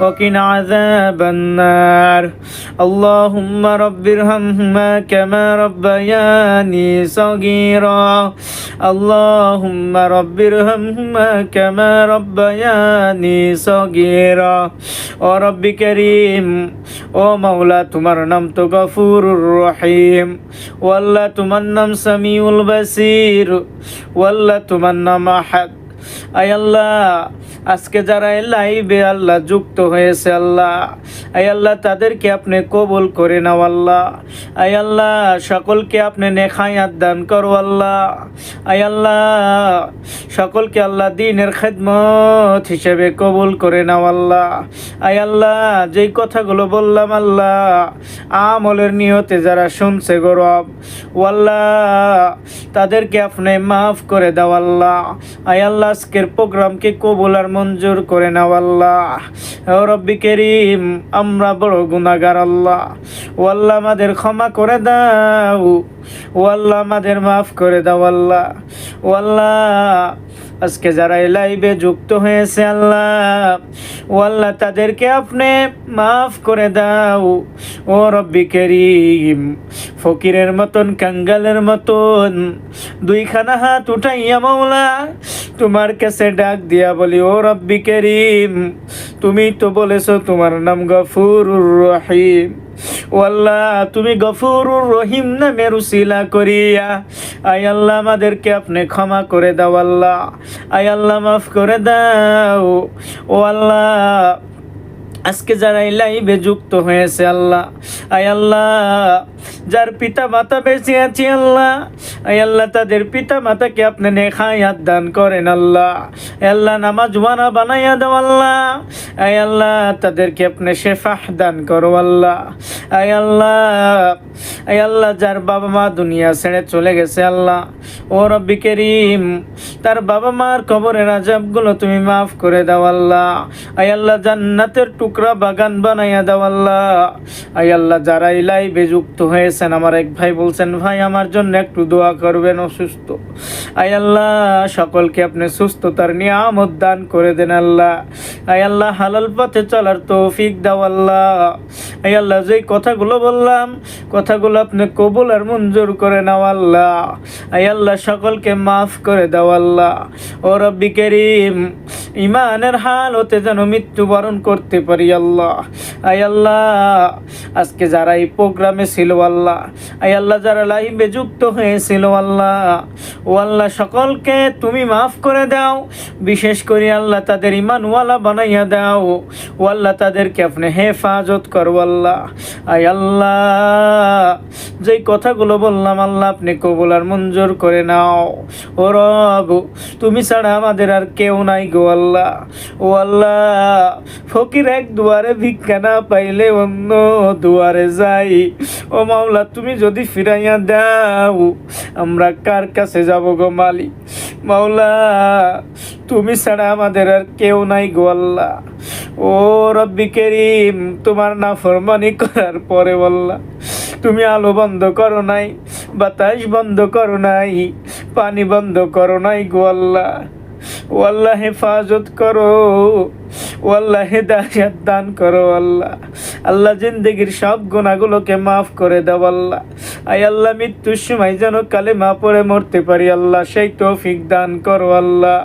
وقنا عذاب النار اللهم رب ارحمهما كما ربياني صغيرا اللهم رب ارحمهما كما ربياني صغيرا ও রব্বি করিম ও মাওলা তোমার নাম তো গফুরুর রহিম ও আল্লাহ তোমার নাম সামিউল বাসির ও আল্লাহ তোমার নাম আহাদ আয় আল্লাহ, আজকে যারা লাইভে আল্লাহ যুক্ত হয়েছে আল্লাহ, আয় আল্লাহ, তাদেরকে আপনি কবুল করে নাও আল্লাহ। আয় আল্লাহ, সকলকে আপনি নেখায়াত দান করো আল্লাহ। আয় আল্লাহ, সকলকে আল্লাহ দিনের খেদমত হিসেবে কবুল করে নাও আল্লাহ। আয় আল্লাহ, যেই কথাগুলো বললাম আল্লাহ, আমলের নিয়তে যারা শুনছে গৌরব ও আল্লাহ, তাদেরকে আপনি মাফ করে দাও আল্লাহ। আয় আল্লাহ আজকের প্রোগ্রামকে কবুল আর মঞ্জুর করে নাও আল্লাহ। ও রব্বি করিম, আমরা বড় গুনাগার আল্লাহ। ও আল্লাহ আমাদের ক্ষমা করে দাও। ও আল্লাহ আমাদের মাফ করে দাও আল্লাহ। ও আল্লাহ, আজকে যারা এই লাইভে যুক্ত হয়েছে আল্লাহ, ও আল্লাহ তাদেরকে আপনি মাফ করে দাও। ও রব্বি করিম, ফকিরের মতন, কাঙ্গালের মতন, দুইখানা হাত উঠাইয়া মাওলা তোমার কাছে ডাক দিয়া বলি, ও রব্বি করিম, তুমি তো বলেছ তোমার নাম গফুরুর রহিম। তুমি গফুরুর রহিম নামে রুসিলা করিয়া আই আল্লাহ আমাদেরকে আপনি ক্ষমা করে দাও আল্লাহ। আই আল্লাহ মাফ করে দাও। ও আল্লাহ, আজকে যারা এই লাইভে যুক্ত হয়েছে আল্লাহ, আয় আল্লাহ যার পিতা মাতা বেঁচে আছে আল্লাহ। আল্লাহ, তাদের পিতা মাতাকে আপনি নেখায়াত দান করেন আল্লাহ। আল্লাহ, নামাজ ওয়ানা বানাইয়া দাও আল্লাহ। আয় আল্লাহ, তাদেরকে আপনি শেফাহ দান করো আল্লাহ। আয় আল্লাহ আয় আল্লাহ, যার বাবা মা দুনিয়া ছেড়ে চলে গেছে আল্লাহ। ও রব্বি করিম, তার বাবা মার কবরের আজাবগুলো তুমি মাফ করে দাও আল্লাহ। আয় আল্লাহ, জান্নাতের টুকরা বাগান বানাইয়া দাও আল্লাহ। আয় আল্লাহ, যারা এই লাইভে যুক্ত হয়েছেন। আমার এক ভাই বলছেন, ভাই, আমার জন্য একটু দোয়া করবেন অসুস্থ। আয় আল্লাহ, সকলকে আপনি সুস্থতার নিয়ামত দান করে দেন আল্লাহ। আয় আল্লাহ, হালাল পথে চলার তৌফিক দাও আল্লাহ। আয় আল্লাহ, যেই কথাগুলো বললাম, কথাগুলো আপনি কবুল আর মঞ্জুর করে নাও আল্লাহ। আয় আল্লাহ, সকলকে মাফ করে দাও আল্লাহ। ও রব্বি করিম ইমানের হাল হতে যেন মৃত্যুবরণ করতে পারি আল্লাহ। আই আল্লাহ, আজকে যারা এই প্রোগ্রামে ছিল আল্লাহ। আয় আল্লাহ, যারা লাইভে যুক্ত হয়েছিল আল্লাহ। ও আল্লাহ, সকলকে তুমি মাফ করে দাও। বিশেষ করে আল্লাহ, তাদের ইমানওয়ালা বানাইয়া দাও। ও আল্লাহ, তাদেরকে আপনি হেফাজত করো আল্লাহ। আয় আল্লাহ, যেই কথাগুলো বললাম আল্লাহ, আপনি কবুল আর মঞ্জুর করে নাও। ও রব, তুমি ছাড়া আমাদের আর কেউ নাই গো আল্লাহ। ও আল্লাহ, ফকির এক দুয়ারে ভিক্ষা না পাইলে অন্য দুয়ারে যাই। ও মাওলা, তুমি যদি ফিরাইয়া দাও, আমরা কার কাছে যাব গো মালিক? মাওলা, তুমি ছাড়া আমাদের আর কেউ নাই গো আল্লাহ। ও রব্বি করিম, তোমার না ফরমানি করার পরে বললা তুমি আলো বন্ধ করো নাই, বাতাস বন্ধ করো নাই, পানি বন্ধ করো নাই গো আল্লাহ। আল্লাহ হেফাজত করো আল্লাহ হেদায়াত দান করো আল্লাহ। আল্লাহ জিন্দগির সব গুণাগুলোকে মাফ করে দাও আল্লাহ। আই আল্লাহ, মৃত্যুর সময় যেন কালে মা পড়ে মরতে পারি আল্লাহ, সেই তৌফিক দান করো আল্লাহ।